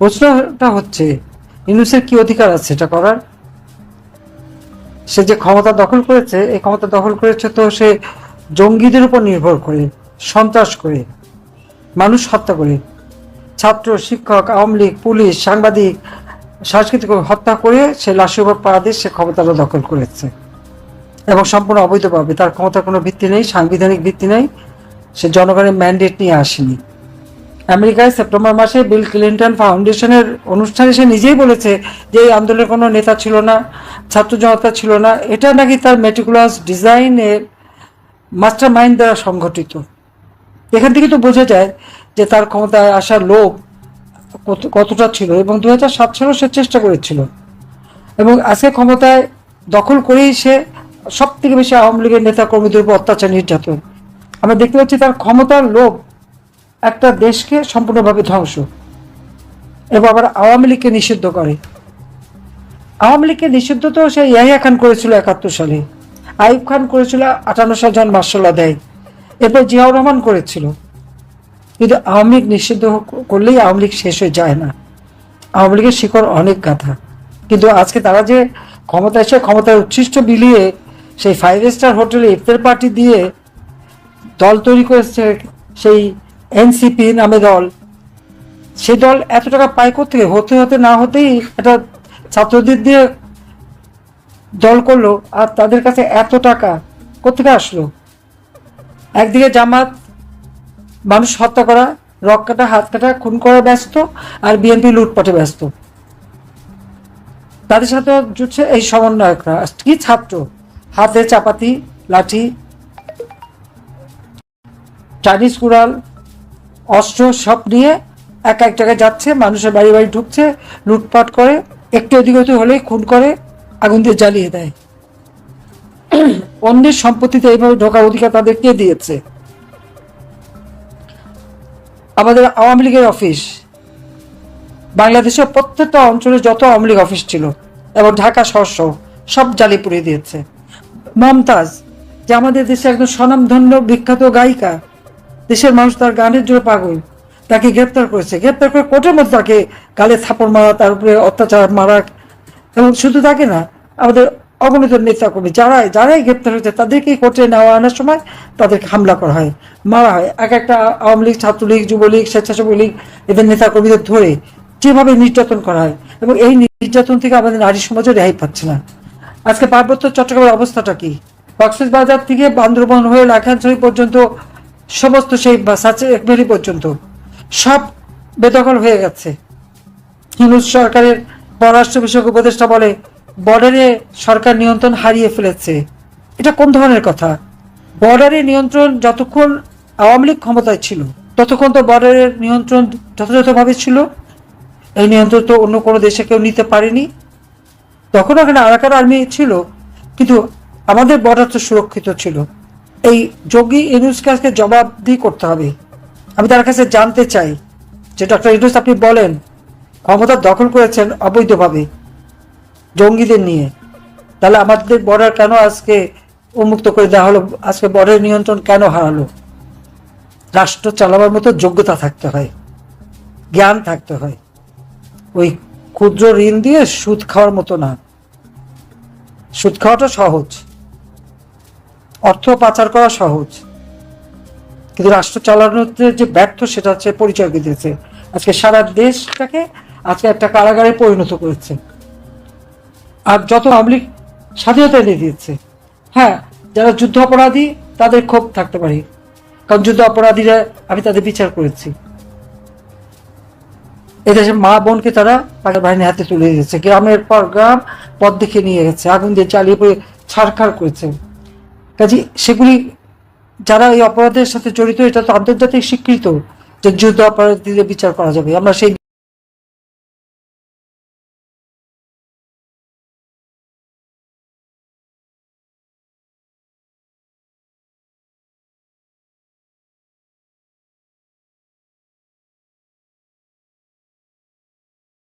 প্রশ্নটা হচ্ছে ইউনুসের কি অধিকার আছে এটা করার? সে যে ক্ষমতা দখল করেছে, এই ক্ষমতা দখল করেছে তো সে জঙ্গিদের উপর নির্ভর করে, সন্ত্রাস করে, মানুষ হত্যা করে। ছাত্র, শিক্ষক, আওয়ামী লীগ, পুলিশ, সাংবাদিক, সাংস্কৃতিক হত্যা করে সে লাশের উপর পা দিয়ে সে ক্ষমতাটা দখল করেছে। এবং সম্পূর্ণ অবৈধভাবে, তার ক্ষমতার কোনো ভিত্তি নেই, সাংবিধানিক ভিত্তি নেই, সে জনগণের ম্যান্ডেট নিয়ে আসেনি। আমেরিকায় সেপ্টেম্বর মাসে বিল ক্লিন্টন ফাউন্ডেশনের অনুষ্ঠানে সে নিজেই বলেছে যে এই আন্দোলনের কোনো নেতা ছিল না, ছাত্র জনতা ছিল না। এটা নাকি তার মেটিকুলাস ডিজাইনের মাস্টার মাইন্ড দ্বারা সংগঠিত এখান থেকে তো বোঝা যায় যে তার ক্ষমতায় আসার লোভ কত- কতটা ছিল এবং দু হাজার সাত সালেও সে চেষ্টা করেছিল। এবং আজকে ক্ষমতায় দখল করেই সে সব থেকে বেশি আওয়ামী লীগের নেতা কর্মীদের উপর অত্যাচার নির্যাতন। আমরা দেখতে পাচ্ছি তার ক্ষমতার লোভ একটা দেশকে সম্পূর্ণভাবে ধ্বংস এবং আবার আওয়ামী লীগকে নিষিদ্ধ করে। আওয়ামী লীগকে নিষিদ্ধ তো সে ইয়াহিয়া খান করেছিল একাত্তর সালে। আইব খান করেছিল আটান্ন সাল যখন মার্শাল্লাহ দেয়। এরপর জিয়াউর রহমান করেছিল। কিন্তু আওয়ামী লীগ নিষিদ্ধ করলেই আওয়ামী লীগ শেষ হয়ে যায় না। আওয়ামী লীগের শিকড় অনেক গাথা কিন্তু আজকে তারা যে ক্ষমতা এসে ক্ষমতার উচ্ছিষ্ট বিলিয়ে সেই ফাইভ স্টার হোটেলে ইফতার পার্টি দিয়ে দল তৈরি করেছে সেই এনসিপি নামে দল। সে দল এত টাকা পায় থেকে হতে হতে না হতেই একটা ছাত্রদের দিয়ে দল করল আর তাদের কাছে এত টাকা কোথেকে আসলো? একদিকে জামাত, মানুষ হত্যা করা, রক কাটা, হাত কাটা, খুন করা ব্যস্ত আর বিএনপি লুটপাটে ব্যস্ত। তাদের সাথে জুটছে এই সমন্বয়করা। কি ছাত্র? হাতে চাপাতি, লাঠি, চাইনিজ কুড়াল অস্ত্র সব নিয়ে এক এক জায়গায় যাচ্ছে, মানুষের বাড়ি বাড়ি ঢুকছে, লুটপাট করে, একটু এদিক ওদিক হলেই খুন করে, আগুন দিয়ে জ্বালিয়ে দেয়। অন্যের সম্পত্তিতে এইভাবে ঢোকার অধিকার তাদের কে দিয়েছে? আমাদের আওয়ামী লীগের অফিস। বাংলাদেশের প্রত্যেকটা অঞ্চলে যত আওয়ামী লীগ অফিস ছিল, এবং ঢাকা সহ সব জ্বালিয়ে পুড়িয়ে দিয়েছে। মমতাজ, যে আমাদের দেশে একজন স্বনামধন্য বিখ্যাত গায়িকা দেশের মানুষ তার গানের জন্য পাগল। তাকে গ্রেপ্তার করেছে। গ্রেপ্তার করে কোর্টের মধ্যে তাকে গালে থাপড় মারা, তার উপরে অত্যাচার মারা এবং শুধু তাকে না, আমাদের অগণিত নেতা কর্মী যারাই যারাই গ্রেপ্তার হয়েছে, তাদেরকে কোর্টে নেওয়া আনার সময় তাদেরকে হামলা করা হয়, মারা হয়। এক একটা আওয়ামী লীগ, ছাত্রলীগ, যুবলীগ স্বেচ্ছাসেবী লীগ, এদের নেতা কর্মীদের ধরে যেভাবে নির্যাতন করা হয় এবং এই নির্যাতন থেকে আমাদের নারী সমাজও রেহাই পাচ্ছে না। আজকে পার্বত্য চট্টগ্রামের অবস্থাটা কি? বাজার থেকে বান্দরবন হয়ে লাখানছড়ি পর্যন্ত সমস্ত সেই সাচে একবারি পর্যন্ত সব বেদখল হয়ে গেছে। হিন্দু সরকারের পররাষ্ট্র বিষয়ক উপদেষ্টা বলে, বর্ডারে সরকার নিয়ন্ত্রণ হারিয়ে ফেলেছে। এটা কোন ধরনের কথা? বর্ডারে নিয়ন্ত্রণ যতক্ষণ আওয়ামী লীগ ক্ষমতায় ছিল, ততক্ষণ তো বর্ডারের নিয়ন্ত্রণ যথাযথভাবে ছিল। এই নিয়ন্ত্রণ তো অন্য কোনো দেশে কেউ নিতে পারেনি। তখন ওখানে আরাকান আর্মি ছিল, কিন্তু আমাদের বর্ডার তো সুরক্ষিত ছিল। এই যোগী ইউনুসকে আজকে জবাবদি করতে হবে। আমি তার কাছে জানতে চাই যে ডক্টর ইউনুস আপনি বলেন, ক্ষমতা দখল করেছেন অবৈধভাবে জঙ্গিদের নিয়ে। তাহলে আমাদের বর্ডার কেন আজকে উন্মুক্ত করে দেওয়া হলো? আজকে বর্ডার নিয়ন্ত্রণ কেন হারালো? রাষ্ট্র চালাবার মতো যোগ্যতা থাকতে হয়, জ্ঞান থাকতে হয়। ওই ক্ষুদ্র ঋণ দিয়ে সুদ খাওয়ার মতো না। সুদ খাওয়াটা সহজ। অর্থ পাচার করা সহজ। কিন্তু রাষ্ট্র চালানোতে যে ব্যর্থ, সেটা হচ্ছে পরিচয় দিয়েছে। আজকে সারা দেশটাকে আজকে একটা কারাগারে পরিণত করেছে। আর যত আওয়ামী স্বাধীনতা এনে দিয়েছে হ্যাঁ যারা যুদ্ধ অপরাধী তাদের ক্ষোভ থাকতে পারে। কারণ যুদ্ধ অপরাধীরা আমি তাদের বিচার করেছি। এদেশে মা বোনকে তারা পাকিস্তান বাহিনীর হাতে তুলে দিয়েছে। গ্রামের পর গ্রাম পথ দেখে নিয়ে গেছে। আগুন দিয়ে চালিয়ে পড়ে ছাড়খাড় করেছে। কাজে সেগুলি যারা এই অপরাধের সাথে জড়িত, এটা তো আন্তর্জাতিক স্বীকৃত যে যুদ্ধ অপরাধীদের বিচার করা যাবে। আমরা সেই